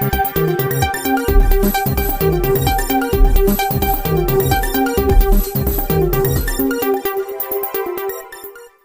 Thank you.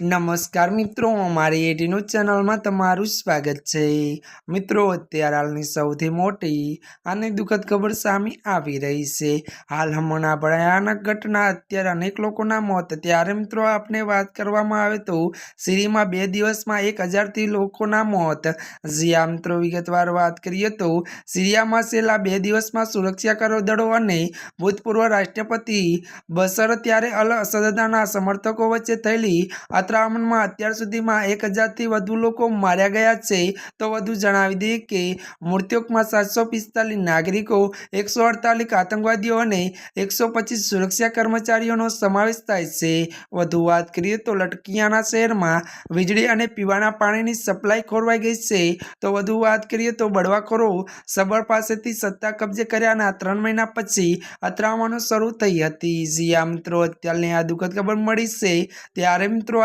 નમસ્કાર મિત્રો, અમારી ન્યૂઝ ચેનલમાં તમારું સ્વાગત છે. મિત્રો, અત્યારે હાલની સૌથી મોટી અને દુઃખદ ખબર સામે આવી રહી છે. હાલ હમણાં ભયાનક ઘટના, અત્યારે અનેક લોકોના મોત. ત્યારે મિત્રો આપણે વાત કરવામાં આવે તો સિરીમાં બે દિવસમાં એક હજારથી લોકોના મોત. જ્યાં મિત્રો, વિગતવાર વાત કરીએ તો સિરિયામાં છેલ્લા બે દિવસમાં સુરક્ષાકરો દળો અને ભૂતપૂર્વ રાષ્ટ્રપતિ બસર ત્યારે અલ અસદના સમર્થકો વચ્ચે થયેલી આક્રમણમાં અત્યાર સુધીમાં એક હજારથી વધુ લોકો માર્યા ગયા છે. તો વધુ જણાવી દઈએ કે મૃત્યુકમાં સાતસો પિસ્તાલીસ નાગરિકો, એકસો અડતાલીસ આતંકવાદીઓ અને એકસો પચીસ સુરક્ષા કર્મચારીઓનો સમાવેશ થાય છે. વધુ વાત કરીએ તો લટકિયાના શહેરમાં વીજળી અને પીવાના પાણીની સપ્લાય ખોરવાઈ ગઈ છે. તો વધુ વાત કરીએ તો બળવાખોરો સબર પાસેથી સત્તા કબજે કર્યાના ત્રણ મહિના પછી અથડામણો શરૂ થઈ હતી. જ્યાં મિત્રો, અત્યારની આ દુઃખદ ખબર મળી છે. ત્યારે મિત્રો